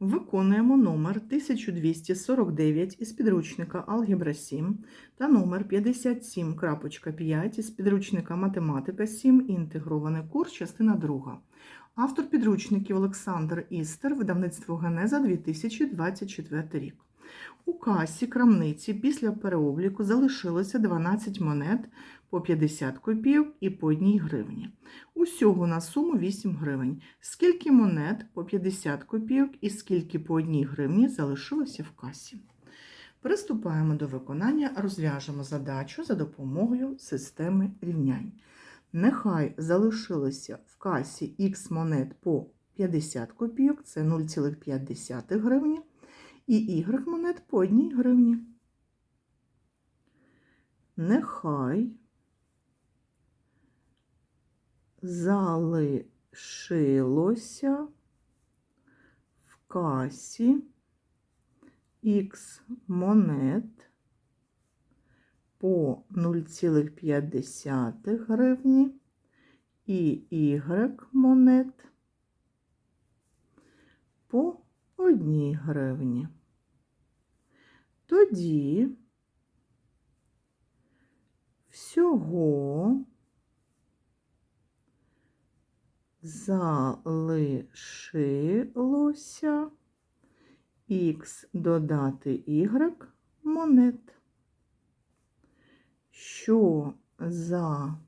Виконуємо номер 1249 із підручника Алгебра 7 та номер 57.5 із підручника Математика 7 інтегрований курс, частина 2. Автор підручників Олександр Істер, видавництво Генеза 2024 рік. У касі крамниці після переобліку залишилося 12 монет по 50 копійок і по 1 гривні. Усього на суму 8 гривень. Скільки монет по 50 копійок і скільки по 1 гривні залишилося в касі? Приступаємо до виконання, розв'яжемо задачу за допомогою системи рівнянь. Нехай залишилося в касі х монет по 50 копійок, це 0,5 гривні, і y монет по 1 гривні. Нехай залишилося в касі х монет по 0,5 гривні і y монет по 1 гривні. Тоді всього залишилося х додати y монет, що за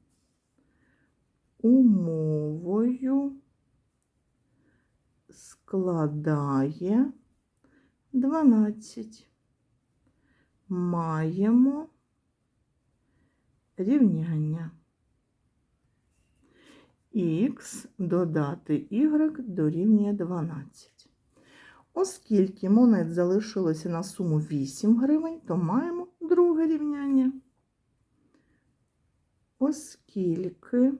умовою складає 12. Маємо рівняння. Х додати y дорівнює 12. Оскільки монет залишилося на суму 8 гривень, то маємо друге рівняння. Оскільки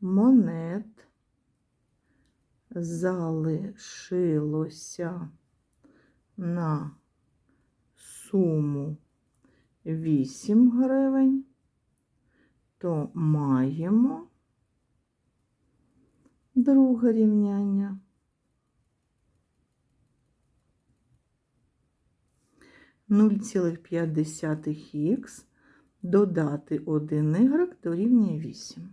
монет залишилося на суму 8 гривень, то маємо друге рівняння. Нуль цілих п'ять десятих х додати 1 y дорівнює 8.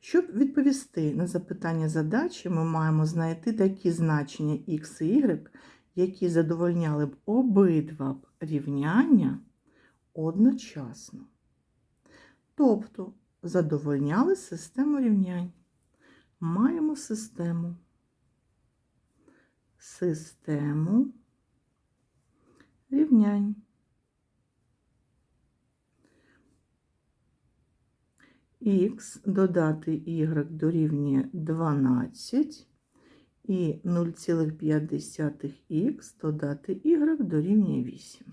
Щоб відповісти на запитання задачі, ми маємо знайти такі значення х і y, які задовольняли б обидва б рівняння одночасно. Тобто задовольняли систему рівнянь. Маємо систему. Систему рівнянь. Х додати y дорівнює 12 і 0,5х додати y дорівнює 8.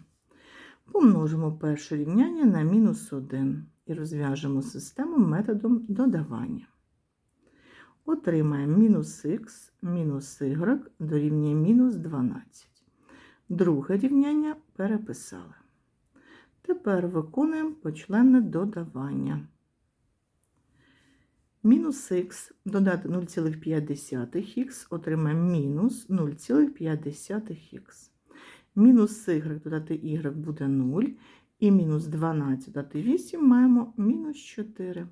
Помножимо перше рівняння на мінус 1 і розв'яжемо систему методом додавання. Отримаємо мінус х мінус y дорівнює мінус 12. Друге рівняння переписали. Тепер виконуємо почленне додавання. Мінус х додати 0,5х отримаємо мінус 0,5х. Мінус y додати y буде 0. І мінус 12 додати 8 маємо мінус 4.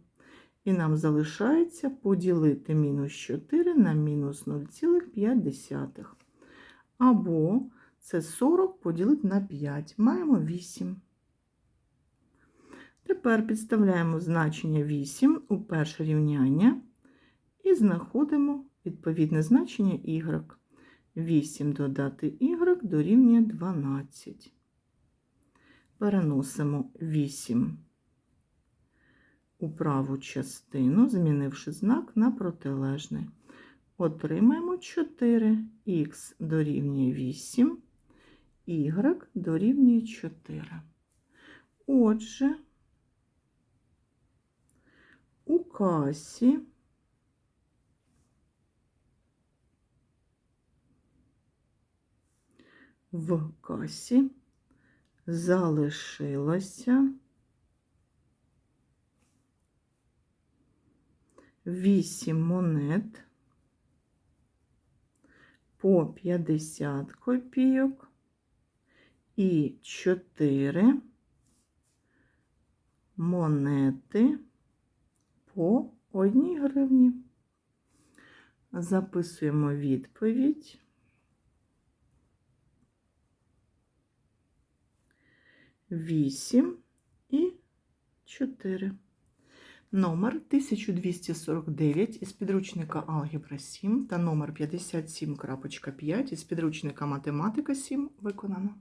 І нам залишається поділити мінус 4 на мінус 0,5. Або це 40 поділити на 5. Маємо 8. Тепер підставляємо значення 8 у перше рівняння і знаходимо відповідне значення y. 8 додати y дорівнює 12. Переносимо 8 у праву частину, змінивши знак на протилежний. Отримаємо 4х дорівнює 8, y дорівнює 4. Отже, у касі. В касі залишилося вісім монет по 50 копійок і 4 монети по 1 гривні. Записуємо відповідь. Вісім і 4. Номер 1249 із підручника Алгебра 7 та номер 57.5 із підручника Математика 7 виконано.